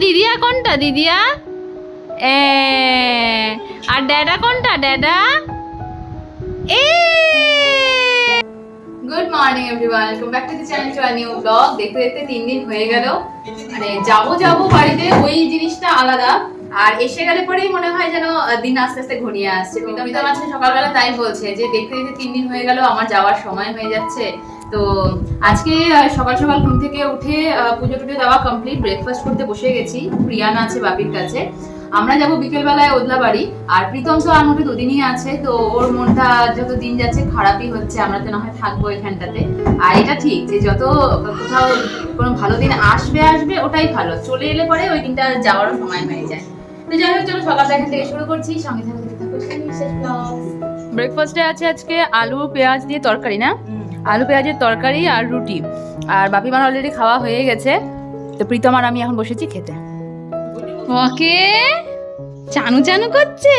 দিদিয়া কোনটা, দিদিয়া? এ, আর ড্যাডা কোনটা, ড্যাডা? এ! Good morning everyone welcome back to the channel to new vlog দেখতে দেখতে তিন দিন হয়ে গেল। মানে যাব যাব বাড়িতে, ওই জিনিসটা আলাদা। আর এসে গেলে পরেই মনে হয় যেন দিন আস্তে আস্তে ঘনিয়ে আসছে। প্রীতম প্রীতম আজকে সকালবেলা তাই বলছে যে দেখতে দেখতে তিন দিন হয়ে গেল আমার যাওয়ার সময় হয়ে যাচ্ছে। তো আজকে সকাল সকাল ঘুম থেকে উঠে পুজো টুজো দেওয়া কমপ্লিট ব্রেকফাস্ট করতে বসে গেছি। প্রিয়ান আছে বাপির কাছে। আমরা যাব বিকেলবেলায় ওদলা বাড়ি আর প্রীতম তো আর মোটে দুদিনই আছে তো ওর মনটা যত দিন যাচ্ছে খারাপই হচ্ছে। আমরা তো না হয় থাকব এখানটাতে। আর এটা ঠিক যে যত কোথাও কোনো ভালো দিন আসবে আসবে ওটাই ভালো। চলে এলে পরে ওই দিনটা যাওয়ারও সময় হয়ে যায়। তো যাই হোক চলো সকালটা এখান থেকে শুরু করছি। সঙ্গে থাকতে ব্রেকফাস্টে আছে আজকে আলু পেঁয়াজ দিয়ে তরকারি না? আলু পেঁয়াজের তরকারি আর রুটি। আর বাপি মার অলরেডি খাওয়া হয়ে গেছে। তো প্রীতম আর আমি এখন বসেছি খেতে। ওকে? চানু চানু করছে?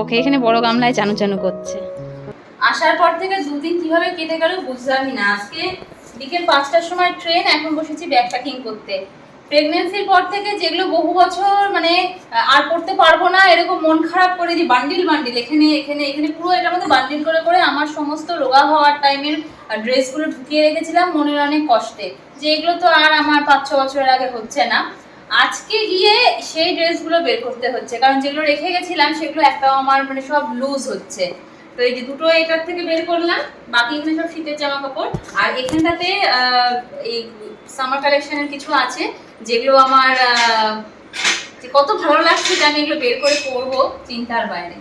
ওকে এখানে বড় গামলায় চানু চানু করছে। আসার পর থেকে দুদিন কীভাবে কেটে গেল বুঝলামই না। আজকে বিকেল পাঁচটার সময় ট্রেন এখন বসেছি ব্যাগ প্যাকিং করতে। প্রেগনেন্সির পর থেকে যেগুলো বহু বছর মানে আর করতে পারব না, এরকম মন খারাপ করে যে বান্ডিল বান্ডিল এখানে এখানে এখানে পুরো এটার মধ্যে বান্ডিল করে করে আমার সমস্ত রোগা হওয়ার টাইমের ড্রেসগুলো ঢুকিয়ে রেখেছিলাম মনের অনেক কষ্টে। যে এগুলো তো আর আমার পাঁচ, ছ বছরের আগে হচ্ছে না। আজকে গিয়ে সেই ড্রেসগুলো বের করতে হচ্ছে, কারণ যেগুলো রেখে গেছিলাম সেগুলো একটাও আমার মানে সব লুজ হচ্ছে। তো এই যে দুটো এটার থেকে বের করলাম, বাকি এখানে সব শীতের জামা কাপড় আর এখানটাতে এই সামার কালেকশনের কিছু আছে যেগুলো আমার যে কত ভালো লাগছে যে আমি এগুলো বের করে পরবো চিন্তার বাইরে।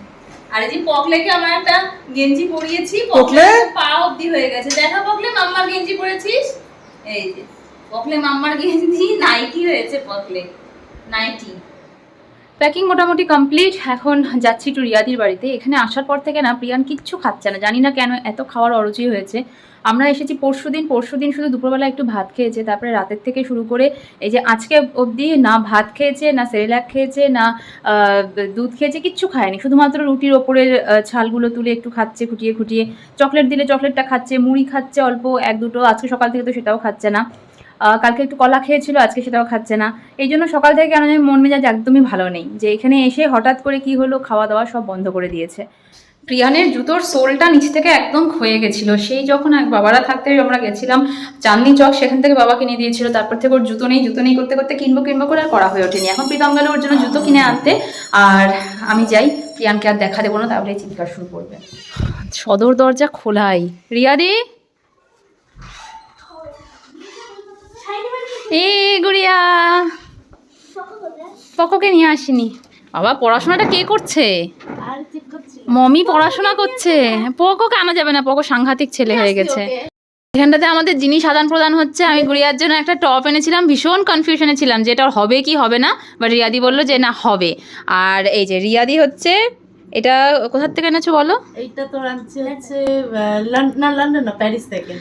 আর এই যে পকলেকে আমার একটা গেঞ্জি পরিয়েছি পকলে পা অবধি হয়ে গেছে। দেখা পকলে মাম্মার গেঞ্জি পরেছিস? এই যে পকলে মাম্মার গেঞ্জি নাইটি হয়েছে পকলে নাইটি প্যাকিং মোটামুটি কমপ্লিট। এখন যাচ্ছি একটু রিয়াদির বাড়িতে। এখানে আসার পর থেকে না প্রিয়ান কিচ্ছু খাচ্ছে না। জানি না কেন এত খাওয়ার অরুচি হয়েছে। আমরা এসেছি পরশু দিন পরশু দিন শুধু দুপুরবেলা একটু ভাত খেয়েছে। তারপরে রাতের থেকে শুরু করে এই যে আজকে অবধি না ভাত খেয়েছে না সেরেলাক খেয়েছে না দুধ খেয়েছে কিচ্ছু খায়নি। শুধুমাত্র রুটির ওপরের আহ, ছালগুলো তুলে একটু খাচ্ছে খুঁটিয়ে খুঁটিয়ে। চকলেট দিলে চকলেটটা খাচ্ছে মুড়ি খাচ্ছে অল্প এক দুটো। আজকে সকাল থেকে তো সেটাও খাচ্ছে না। কালকে একটু কলা খেয়েছিল, আজকে সেটাও খাচ্ছে না। এই জন্য সকাল থেকে কেন জানি মন মেজাজ একদমই ভালো নেই, যে এখানে এসে হঠাৎ করে কি হলো খাওয়া দাওয়া সব বন্ধ করে দিয়েছে। প্রিয়ানের জুতোর সোলটা নিচ থেকে একদম ক্ষয়ে গেছিল। সেই যখন এক বাবারা থাকতে আমরা গেছিলাম চাঁদনি চক, সেখান থেকে বাবা কিনে দিয়েছিল। তারপর থেকে ওর জুতো নেই জুতো নেই করতে করতে কিনবো কিনবো করে আর করা হয়ে ওঠেনি। এখন প্রীতম গেল ওর জন্য জুতো কিনে আনতে। আর আমি যাই, প্রিয়ানকে আর দেখা দেবো না, তাহলে চিৎকার শুরু করবে। সদর দরজা খোলাই। রিয়াদি? এ গুড়িয়া। পকোকে নিয়ে আসিনি। বাবা, পড়াশোনাটা কে করছে? মমি পড়াশোনা করছে। পকোকে আনা যাবে না? পকো সাংঘাতিক ছেলে হয়ে গেছে। এখানটাতে আমাদের জিনিস আদান প্রদান হচ্ছে। আমি গুড়িয়ার জন্য একটা টপ এনেছিলাম, ভীষণ কনফিউশনে ছিলাম যে এটা হবে কি, হবে না? বাট রিয়াদি বলল যে না, হবে। আর এই যে রিয়াদি হচ্ছে এটা কোথার থেকে এনেছো বলো? এইটা তো আনছে হচ্ছে না লন্ডন না প্যারিস থেকে।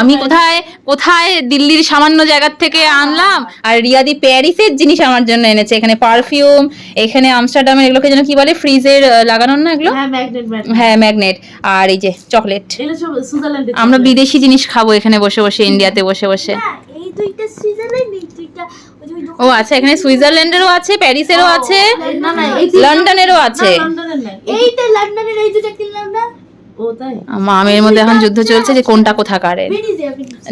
আমি কোথায় কোথায় দিল্লির সামান্য জায়গার থেকে আনলাম? আর রিয়াদি প্যারিসের জিনিস আমার জন্য এনেছে। এখানে পারফিউম এখানে আমস্টারডামের এগুলোকে যেন কি বলে ফ্রিজের লাগানোর না এগুলো? হ্যাঁ ম্যাগনেট হ্যাঁ আর এই যে চকলেট। আমরা বিদেশি জিনিস খাব এখানে বসে বসে ইন্ডিয়াতে বসে বসে। এই দুইটা সুইজারল্যান্ড এই দুইটা ও আচ্ছা এখানে সুইজারল্যান্ডেরও আছে প্যারিসেরও আছে না না এই লন্ডনেরও আছে। এইটা লন্ডনের এই দুইটা কিনলাম না। মামের মধ্যে এখন যুদ্ধ চলছে যে কোনটা ভেনিসে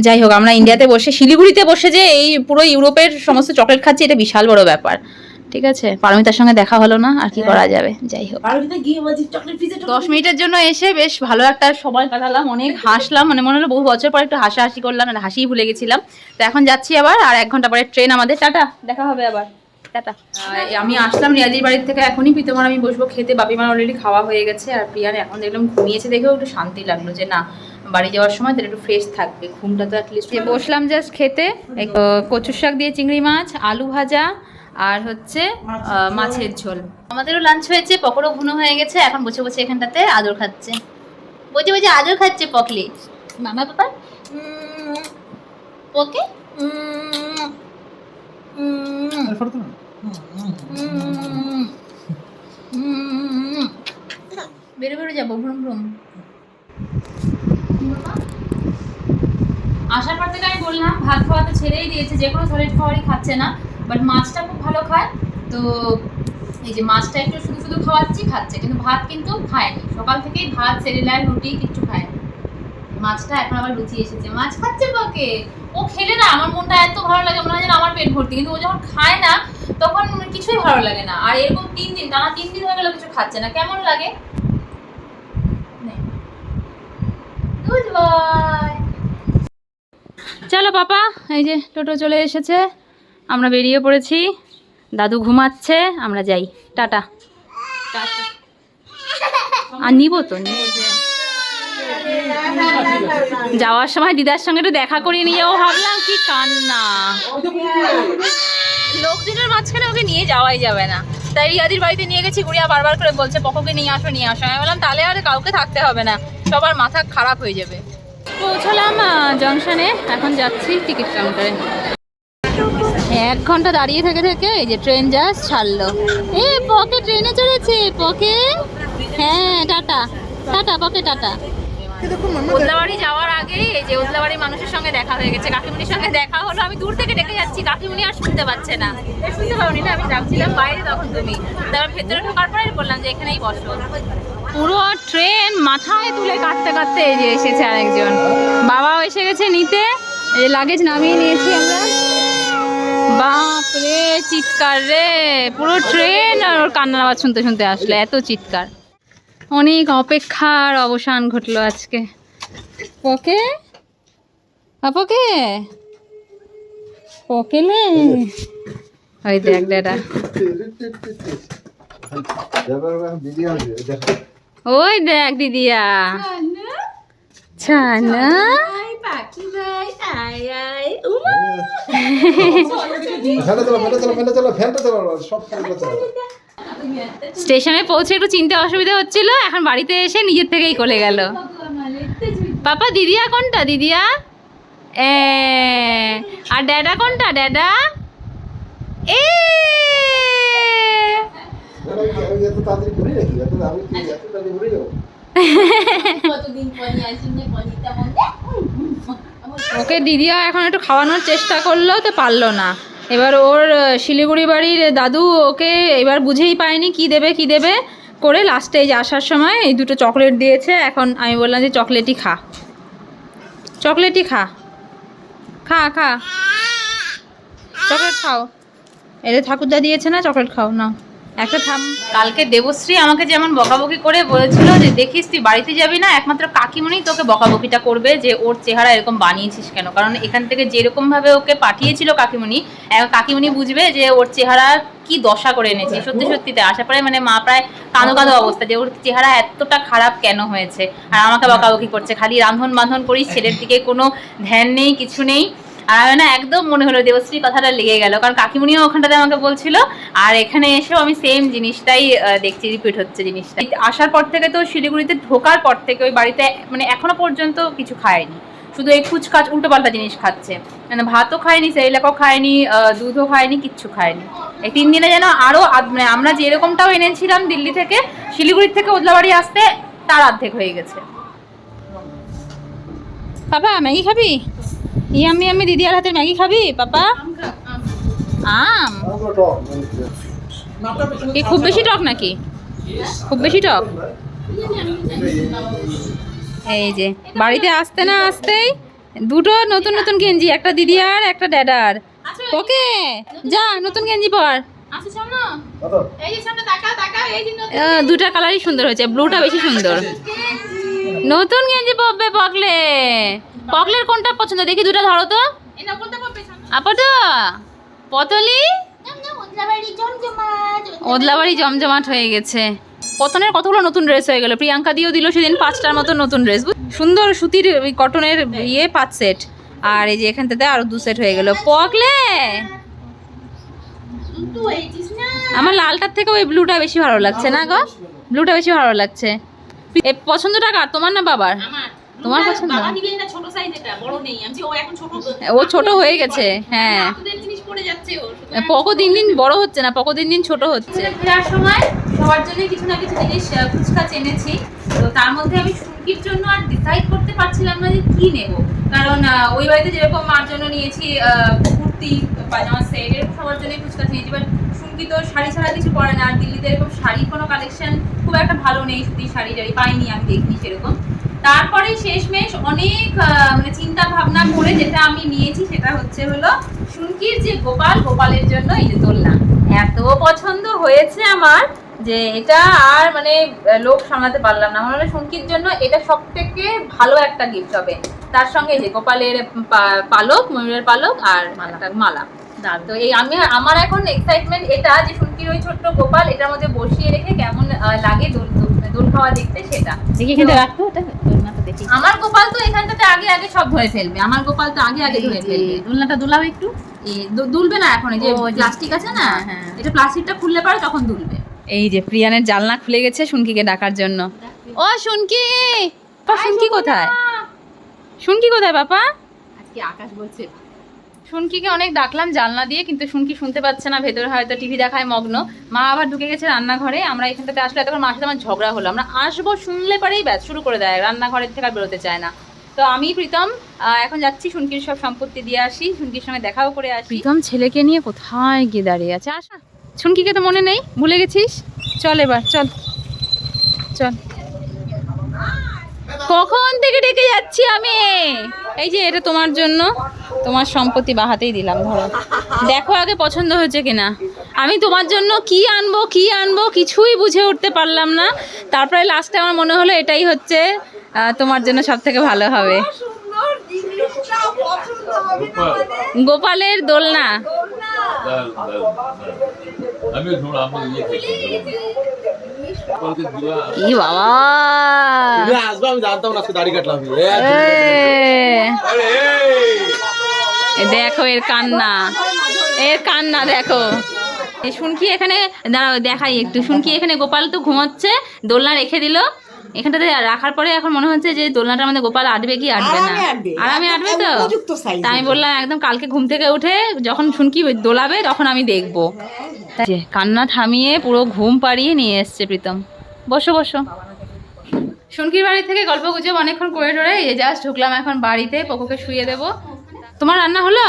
যাই হোক আমরা ইন্ডিয়াতে বসে শিলিগুড়িতে বসে যে এই পুরো ইউরোপের সমস্ত চকলেট খাচ্ছি এটা বিশাল বড় ব্যাপার। ঠিক আছে? পারমিতার সঙ্গে দেখা হলো না আর কি করা যাবে? যাই হোক। দশ মিনিটের জন্য এসে বেশ ভালো একটা সময় কাটালাম অনেক হাসলাম মানে মনে হলো বহু বছর পর একটু হাসাহাসি করলাম মানে হাসিই ভুলে গেছিলাম। তো এখন যাচ্ছি আবার আর এক ঘণ্টা পরে ট্রেন আমাদের। টাটা দেখা হবে আবার। টাটা। আমি আসলাম রিয়াদির বাড়ির থেকে এখনই প্রীতমার আমি বসবো খেতে। বাপিমার অলরেডি খাওয়া হয়ে গেছে আর প্রিয়ার এখন দেখলাম ঘুমিয়েছে দেখেও একটু শান্তি লাগল যে না বাড়ি যাওয়ার সময় তাহলে একটু ফ্রেশ থাকবে। ঘুমটা তো অ্যাটলিস্ট বসলাম জাস্ট খেতে কচুর শাক দিয়ে চিংড়ি মাছ আলু ভাজা আর হচ্ছে মাছের ঝোল। আমাদেরও লাঞ্চ হয়েছে পকোড়ো ভুনো হয়ে গেছে এখন বসে বসে এখানটাতে আদর খাচ্ছে। বসে বসে আদর খাচ্ছে পকলি। মামা পাপা? পকে। বেরো বেরো যাব ভ্রম ভ্রম। আসার পর থেকে আমি বললাম ভাত খাওয়া তো ছেড়েই দিয়েছে যে কোনো সলিড খাওয়ারই খাচ্ছে না। বাট মাছটা খুব ভালো খায়। তো এই যে মাছটা একটু শুধু শুধু খাওয়াচ্ছি, খাচ্ছে। কিন্তু ভাত কিন্তু খায়নি। সকাল থেকেই ভাত, সেরেলার, রুটি কিচ্ছু খায়নি। মাছটা এখন আবার লুচি এসেছে। মাছ খাচ্ছে পাকে ও খেলে না, আমার মনটা এত ভালো লাগে, মনে হয় যেন আমার পেট ভর্তি। কিন্তু ও যখন খায় না, তখন কিছুই ভালো লাগে না। আর এরকম তিন দিন, টানা তিন দিন হয়ে গেল কিছু খাচ্ছে না। কেমন লাগে? চলো, পাপা, এই যে টোটো চলে এসেছে। আমরা বেরিয়ে পড়েছি। দাদু ঘুমাচ্ছে, আমরা যাই। টাটা। আর নিব তো। যাওয়ার সময় দিদার সঙ্গে একটু দেখা করিয়ে নিয়ে যাব, ভাবলাম কি কান্না। লোকজনের মাঝখানে ওকে নিয়ে যাওয়াই যাবে না। তাই রিয়াদির বাড়িতে নিয়ে গেছি, গুড়িয়া বারবার করে বলছে, পকোকে নিয়ে আসো নিয়ে আসো। আমি বললাম, তাহলে আর কাউকে থাকতে হবে না, সবার মাথা খারাপ হয়ে যাবে। পৌঁছালাম জংশনে, এখন যাচ্ছি টিকিট কাউন্টারে। এক ঘণ্টা দাঁড়িয়ে থেকে থেকে এই যে ট্রেন জাস্ট ছাড়লো। এ পকে ট্রেনে চড়েছে পকে? হ্যাঁ টাটা। টাটা পকে টাটা। ওদলাবাড়ি যাওয়ার আগেই এই যে ওদলাবাড়ির মানুষের সঙ্গে দেখা হয়ে গেছে কাকিমুনির সঙ্গে দেখা হলো। আমি দূর থেকে ডেকে যাচ্ছি কাকিমুনি আর শুনতে পাচ্ছে না। শুনতে পারোনি না আমি ডাকছিলাম বাইরে তখন তুমি। তারপর ভেতরে ঢোকার পরে বললাম যে এখানেই বসো। পুরো ট্রেন মাথায় তুলে কাটতে কাটতে এই যে এসেছে আরেকজন। বাবাও এসে গেছে নিতে। এই লাগেজ নামিয়ে নিয়েছি আমরা। বাপ রে চিৎকার রে। পুরো ট্রেন আর ওর কান্নার আওয়াজ শুনতে শুনতে আসলে এত চিৎকার। অনেক অপেক্ষার অবসান ঘটলো আজকে। পকে? আপকে পকেলে ওই দেখ দাদা। ওই দেখ দিদিয়া। ছানা। স্টেশনে পৌঁছে একটু চিনতে অসুবিধা হচ্ছিল, এখন বাড়িতে এসে নিজের থেকেই কোলে গেল। পাপা, দিদিয়া কোনটা? দিদিয়া? আর ড্যাডা কোনটা? ড্যাডা? এ! তাড়াতাড়ি ঘুরি নাকি এত আমি কি এত তাড়াতাড়ি ঘুরে যাব ওকে দিদিয়া এখন একটু খাওয়ানোর চেষ্টা করল, তো পারল না। এবার ওর শিলিগুড়ি বাড়ির দাদু ওকে এবার বুঝেই পায়নি কি দেবে কি দেবে করে লাস্টে এই যে আসার সময় এই দুটো চকলেট দিয়েছে। এখন আমি বললাম যে চকলেটই খা। চকলেটই খা। খা খা। চকলেট খাও। এদের ঠাকুরদা দিয়েছে না? চকলেট খাও না একটা থাম, কালকে দেবশ্রী আমাকে যেমন বকাবকি করে বলেছিল যে, দেখিস তুই বাড়িতে যাবি না? একমাত্র কাকিমণি তোকে বকাবকিটা করবে যে, ওর চেহারা এরকম বানিয়েছিস কেন? কারণ এখান থেকে যেরকম ভাবে ওকে পাঠিয়েছিল কাকিমণি এখন কাকিমণি বুঝবে যে, ওর চেহারা কি দশা করে এনেছি। সত্যি, সত্যিতে আশা পরে মানে মা প্রায় কাঁদো কাঁদো অবস্থা যে, ওর চেহারা এতটা খারাপ কেন হয়েছে? আর আমাকে বকাবকি করছে। খালি রান্ধন বান্ধন করিস, ছেলের দিকে কোনো ধ্যান নেই, কিছু নেই। আর না একদম মনে হলো দেবশ্রী কথাটা লেগে গেল, কারণ কাকিমুনিও ওখানটাতে আমাকে বলছিল, আর এখানে এসেও আমি সেম জিনিসটাই দেখছি রিপিট হচ্ছে জিনিসটা। আসার পর থেকে তো শিলিগুড়িতে ঢোকার পর থেকে ওই বাড়িতে মানে এখনও পর্যন্ত কিছু খায়নি। শুধু এই কুচকাচ উল্টো পাল্টা জিনিস খাচ্ছে। মানে ভাতও খায়নি সেইলাকও খায়নি দুধও খায়নি, কিচ্ছু খায়নি। এই তিন দিনে যেন আরও মানে আমরা যেরকমটাও এনেছিলাম দিল্লি থেকে, শিলিগুড়ির থেকে ওদলাবাড়ি আসতে, তার অর্ধেক হয়ে গেছে। পাপা ম্যাগি খাবি? ইয়ামি আমি দিদিয়ার হাতে ম্যাগি খাবি? পাপা? আম কি খুব বেশি টক নাকি? খুব বেশি টক? এই যে বাড়িতে আসতে না আসতেই দুটো নতুন নতুন গেঞ্জি একটা দিদি আর একটা ড্যাডার। ওকে যা নতুন গেঞ্জি পর। দুটা কালারই সুন্দর হয়েছে ব্লুটা বেশি সুন্দর। নতুন গেঞ্জি। পরবে পকলে পকলের কোনটা পছন্দ? দেখি দুটো ধরো তো। আপাতত পতলি? ওদলাবাড়ি জমজমাট। হয়ে গেছে। পতনের কতগুলো নতুন ড্রেস হয়ে গেল? প্রিয়াঙ্কা দিয়েও দিল সেদিন পাঁচটার মতো নতুন ড্রেস সুন্দর সুতির ওই কটনের ইয়ে পাঁচ সেট আর এই যে এখান থেকে আরও দু সেট হয়ে গেল। পকলে আমার লালটার থেকে ওই ব্লুটা বেশি ভালো লাগছে না গো? ব্লুটা বেশি ভালো লাগছে। এ পছন্দটা কার? তোমার না বাবার? তোমার পছন্দ? ও ছোট হয়ে গেছে হ্যাঁ। পকো দিন দিন বড় হচ্ছে না পকো দিন দিন ছোট হচ্ছে। ফেরার সময় সবার জন্য কিছু না কিছু জিনিস এনেছি তো তার মধ্যে আমি সুরকির জন্য আর ডিসাইড করতে পারছিলাম না যে কি নেব। কারণ ওই বাড়িতে যেরকম মার জন্য নিয়েছি কুর্তি পাজামা সেট এরকম সবার জন্যই ফুচকা নিয়েছি এবার সুমকি তো শাড়ি ছাড়া কিছু পরে না আর দিল্লিতে এরকম শাড়ির কোনো কালেকশন খুব একটা ভালো নেই সুতির শাড়ি টাড়ি পাইনি আমি দেখিনি সেরকম। তারপরে শেষমেশ অনেক মানে চিন্তা ভাবনা করে যেটা আমি নিয়েছি সেটা হচ্ছে হলো শুনকির যে গোপাল গোপালের জন্য এই যে দোলনা। এত পছন্দ হয়েছে আমার যে এটা আর মানে লোক সামলাতে পারলাম না। মনে সুনকির জন্য এটা সব থেকে ভালো একটা গিফট হবে। তার সঙ্গে যে গোপালের পালক ময়ূরের পালক আর মালা। তো এই আমি আমার এখন এক্সাইটমেন্ট এটা যে শুনকির ওই ছোট্ট গোপাল এটার মধ্যে বসিয়ে রেখে কেমন লাগে দোল দোল- দোল খাওয়া দেখতে সেটা। দেখি এখানে রাখতো ওটা দোলনাটা দেখি। আমার গোপাল তো এখানটাতে আগে আগে সব ধরে ফেলবে আমার গোপাল তো আগে আগে ধরে ফেলবে। দোলনাটা দোলাও একটু। দুলবে না এখন এই যে প্লাস্টিক আছে না হ্যাঁ, হ্যাঁ। এটা প্লাস্টিকটা খুললে পারে তখন দুলবে। এই যে প্রিয়ানের জানলা খুলে গেছে শুনকিকে ডাকার জন্য। ও শুনকি! বাবা, শুনকি কোথায়? শুনকি কোথায় বাবা আজকে আকাশ বলছে শুনকিকে অনেক ডাকলাম জানলা দিয়ে, কিন্তু শুনকি শুনতে পাচ্ছে না। ভেতরে হয়তো টিভি দেখায় মগ্ন। মা আবার ঢুকে গেছে রান্নাঘরে। আমরা এখানটাতে আসলে এতক্ষণ মার সাথে আমার ঝগড়া হলো। আমরা আসব শুনলে পরেই ব্যাস, শুরু করে দেয়। রান্নাঘরের থেকে আর বেরোতে চায় না। তো আমি, প্রীতম এখন যাচ্ছি শুনকির সব সম্পত্তি দিয়ে আসি। শুনকির সঙ্গে দেখাও করে আসি। প্রীতম, ছেলেকে নিয়ে কোথায় গিয়ে দাঁড়িয়ে আছে? আসা শুনকিকে তো মনে নেই। ভুলে গেছিস? চল এবার, চল। চল। কখন থেকে ডেকে যাচ্ছি আমি? এই যে এটা তোমার জন্য। তোমার সম্পত্তি বাহাতেই দিলাম, ধরো। দেখো আগে পছন্দ হয়েছে কিনা। আমি তোমার জন্য কি আনব কি আনব কিছুই বুঝে উঠতে পারলাম না। তারপরে লাস্টে আমার মনে হলো এটাই হচ্ছে তোমার জন্য সব থেকে ভালো হবে। গোপালের দোলনা। বাবা। তুমি আসবে আমি জানতাম না আজকে দাড়ি কাটলাম। আমি। এ, এ, এ দেখো এর কান্না। এর কান্না দেখো। এই শুনকি এখানে দাঁড়াও দেখাই একটু। শুনকি এখানে গোপাল তো ঘুমাচ্ছে দোলনা রেখে দিল। এখানটাতে রাখার পরে এখন মনে হচ্ছে যে দোলনাটা আমাদের গোপাল আটবে কি আটবে না। আরামে আটবে। তো? তাই আমি বললাম একদম কালকে ঘুম থেকে উঠে যখন শুনকি দোলাবে তখন আমি দেখব। কান্না থামিয়ে পুরো ঘুম পাড়িয়ে নিয়ে এসছে প্রীতম। বসো বসো। শুনকির বাড়ি থেকে গল্প গুজব অনেকক্ষণ করে টরে এই জাস্ট ঢুকলাম এখন বাড়িতে, পোকোকে শুয়ে দেবো। তোমার রান্না হলো?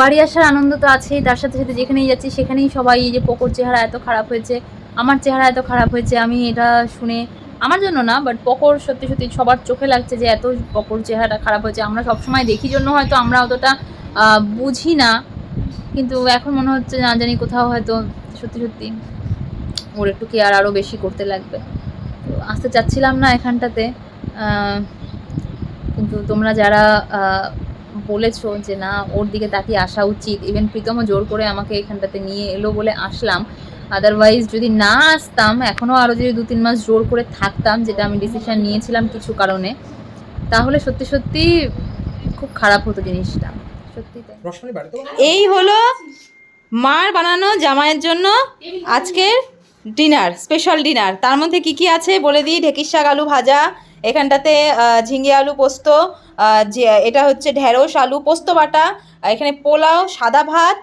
বাড়ি আসার আনন্দ তো আছেই, তার সাথে সাথে যেখানেই যাচ্ছি সেখানেই সবাই এই যে পোকোর চেহারা এত খারাপ হয়েছে, আমার চেহারা এত খারাপ হয়েছে, আমি এটা শুনে আমার জন্য না বাট পকর সত্যি সত্যি সবার চোখে লাগছে যে এত পকর চেহারাটা খারাপ হয়েছে। আমরা সবসময় দেখি, জন্য হয়তো আমরা অতটা বুঝি না। কিন্তু এখন মনে হচ্ছে না জানি কোথাও হয়তো সত্যি সত্যি ওর একটু কেয়ার আরও বেশি করতে লাগবে। তো আসতে চাচ্ছিলাম না এখানটাতে কিন্তু তোমরা যারা বলেছ যে না, ওর দিকে তাকিয়ে আসা উচিত। ইভেন প্রীতমও জোর করে আমাকে এখানটাতে নিয়ে এলো বলে আসলাম। আদারওয়াইজ যদি না আসতাম, এখনও আরও যদি দু তিন মাস জোর করে থাকতাম, যেটা আমি ডিসিশন নিয়েছিলাম কিছু কারণে, তাহলে সত্যি সত্যি খুব খারাপ হতো জিনিসটা। এই হলো মার বানানো জামাইয়ের জন্য আজকের ডিনার স্পেশাল ডিনার। তার মধ্যে কি কি আছে বলে দিই? ঢেঁকির শাক আলু ভাজা এখানটাতে ঝিঙে আলু পোস্ত যে এটা হচ্ছে ঢেঁড়স আলু পোস্ত বাটা এখানে পোলাও সাদা ভাত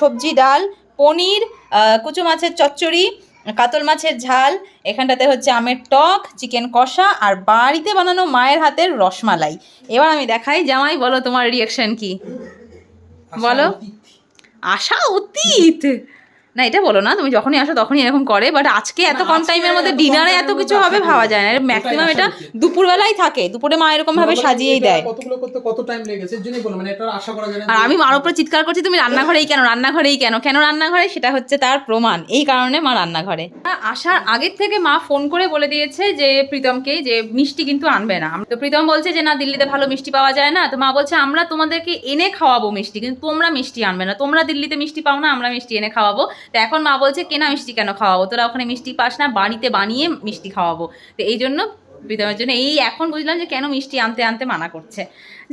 সবজি ডাল পনির কুচু মাছের চচ্চড়ি কাতল মাছের ঝাল এখানটাতে হচ্ছে আমের টক চিকেন কষা আর বাড়িতে বানানো মায়ের হাতের রসমালাই। এবার আমি দেখাই জামাই বলো তোমার রিয়াকশন কি? বলো। আশা অতীত? না এটা বলো না তুমি যখনই আসো তখনই এরকম করে বাট আজকে এত কম টাইমের মধ্যে ডিনারে এত কিছু হবে ভাবা যায় না ম্যাক্সিমাম এটা দুপুরবেলায় থাকে দুপুরে মা এরকম ভাবে সাজিয়েই দেয়। কতগুলো করতে কত টাইম লেগেছে? জন্যই বললাম মানে এটা আশা করা যায় না আর আমি মার উপরে চিৎকার করছি তুমি রান্নাঘরেই কেন রান্নাঘরেই কেন? কেন রান্নাঘরে? সেটা হচ্ছে তার প্রমাণ। এই কারণে মা রান্নাঘরে। আসার আগের থেকে মা ফোন করে বলে দিয়েছে যে প্রীতমকে যে মিষ্টি কিন্তু আনবে না। তো প্রীতম বলছে যে না দিল্লিতে ভালো মিষ্টি পাওয়া যায় না। তো মা বলছে আমরা তোমাদেরকে এনে খাওয়াবো মিষ্টি কিন্তু তোমরা মিষ্টি আনবে না। তোমরা দিল্লিতে মিষ্টি পাও না আমরা মিষ্টি এনে খাওয়াবো। তো এখন মা বলছে, কেনা মিষ্টি কেন খাওয়াবো? তোরা ওখানে মিষ্টি পাস না, বাড়িতে বানিয়ে মিষ্টি খাওয়াবো। তো এই জন্য প্রীতমের জন্য এই এখন বুঝলাম যে কেন মিষ্টি আনতে আনতে মানা করছে।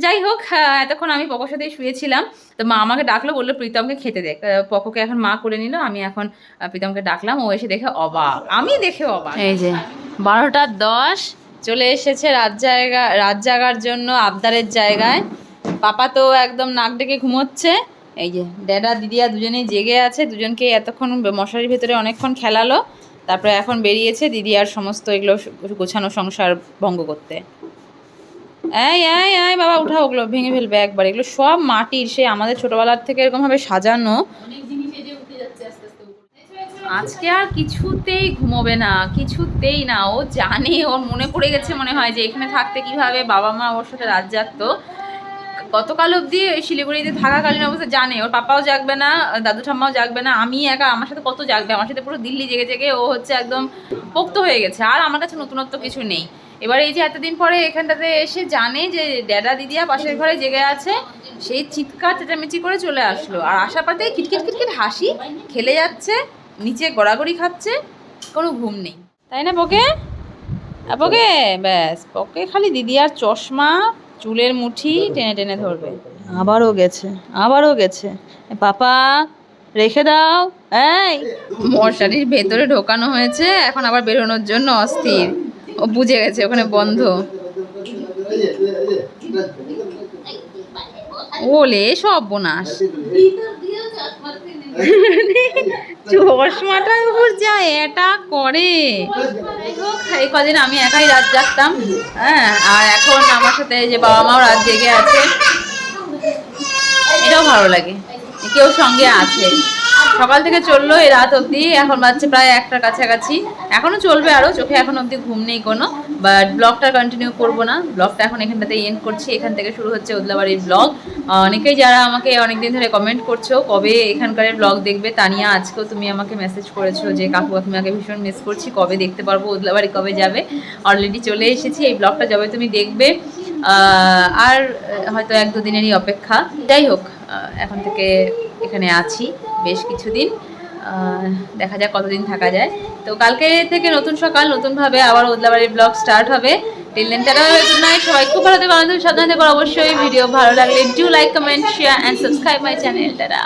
যাই হোক এতক্ষণ আমি পকোর সাথেই শুয়েছিলাম, তো মা আমাকে ডাকলো, বলল, প্রীতমকে খেতে দেখ পকোকে এখন মা করে নিল, আমি এখন প্রীতমকে ডাকলাম, ও এসে দেখে অবাক। আমি দেখে অবাক। এই যে, বারোটা দশ, চলে এসেছে রাত জায়গা, রাত জাগার জন্য আবদারের জায়গায়। পাপা তো একদম নাক ডেকে ঘুমোচ্ছে। এই যে ড্যাডা দিদিয়া দুজনেই জেগে আছে দুজনকে এতক্ষণ মশারির ভেতরে অনেকক্ষণ খেলালো তারপরে এখন বেরিয়েছে দিদি আর সমস্ত এগুলো গোছানো সংসার ভঙ্গ করতে। এই এই এই বাবা উঠা ওগুলো ভেঙে ফেলবে একবার এগুলো সব মাটির সে আমাদের ছোটবেলার থেকে এরকমভাবে সাজানো। আজকে আর কিছুতেই ঘুমোবে না কিছুতেই না ও জানে ওর মনে পড়ে গেছে মনে হয় যে এখানে থাকতে কীভাবে বাবা মা ওর সাথে রাত জাগতো। গতকাল অবধি ওই শিলিগুড়িতে থাকাকালীন অবস্থা জানে। ওর পাপাও জাগবে না, দাদু ঠাম্মাও জাগবে না, আমি একা, আমার সাথে কত জাগবে? আমার সাথে পুরো দিল্লি জেগে জেগে ও হচ্ছে একদম পোক্ত হয়ে গেছে। আর আমার কাছে নতুনত্ব কিছু নেই। এবার এই যে এতদিন পরে এখানটাতে এসে জানে যে ড্যাডা দিদিয়া পাশের ঘরে জেগে আছে, সেই চিৎকার চেঁচামেচি করে চলে আসলো। আর আসার পাতে কিটকিট কিটকিট হাসি খেলে যাচ্ছে, নিচে গড়াগড়ি খাচ্ছে, কোনো ঘুম নেই। তাই না বকে? বকে? ব্যাস, বকে খালি দিদি আর চশমা চুলের মুঠি টেনে টেনে ধরবে। আবারও গেছে আবারও গেছে। পাপা, রেখে দাও। এই, মশারির ভেতরে ঢোকানো হয়েছে, এখন আবার বেরোনোর জন্য অস্থির। ও বুঝে গেছে, ওখানে বন্ধ। ওলে, সব বোনাস। চশমাটার উপর যা এটা করে। এই কদিন আমি একাই রাত জাগতাম হ্যাঁ আর এখন আমার সাথে যে বাবা মাও রাত জেগে আছে। এটাও ভালো লাগে, কেউ সঙ্গে আছে। সকাল থেকে চলল, এই রাত অবধি। এখন বাজছে প্রায় একটার কাছাকাছি। এখনও চলবে আরও, চোখে এখন অবধি ঘুম নেই কোনো। বাট ব্লগটা কন্টিনিউ করব না। ব্লগটা এখন এখানটাতে এন্ড করছি। এখান থেকে শুরু হচ্ছে ওদলাবাড়ির ব্লগ অনেকেই যারা আমাকে অনেকদিন ধরে কমেন্ট করছ, কবে এখানকার ব্লগ দেখবে, তানিয়া, আজকেও তুমি আমাকে মেসেজ করেছ যে, কাকু কাকিমাকে ভীষণ মিস করছি। কবে দেখতে পারব? ওদলাবাড়ি কবে যাবে? অলরেডি চলে এসেছি। এই ব্লগটা যবে তুমি দেখবে। আর হয়তো এক দুদিনেরই অপেক্ষা। যাই হোক এখন থেকে এখানে আছি বেশ কিছুদিন। দেখা যাক কতদিন থাকা যায়। তো কালকে থেকে নতুন সকাল, নতুনভাবে আবার ওদলাবাড়ির ব্লগ স্টার্ট হবে। সবাই খুব ভালো থেকে আমাদের সাবধানে থাকবে অবশ্যই ভিডিও ভালো লাগলে do like comment share and subscribe my channel tata.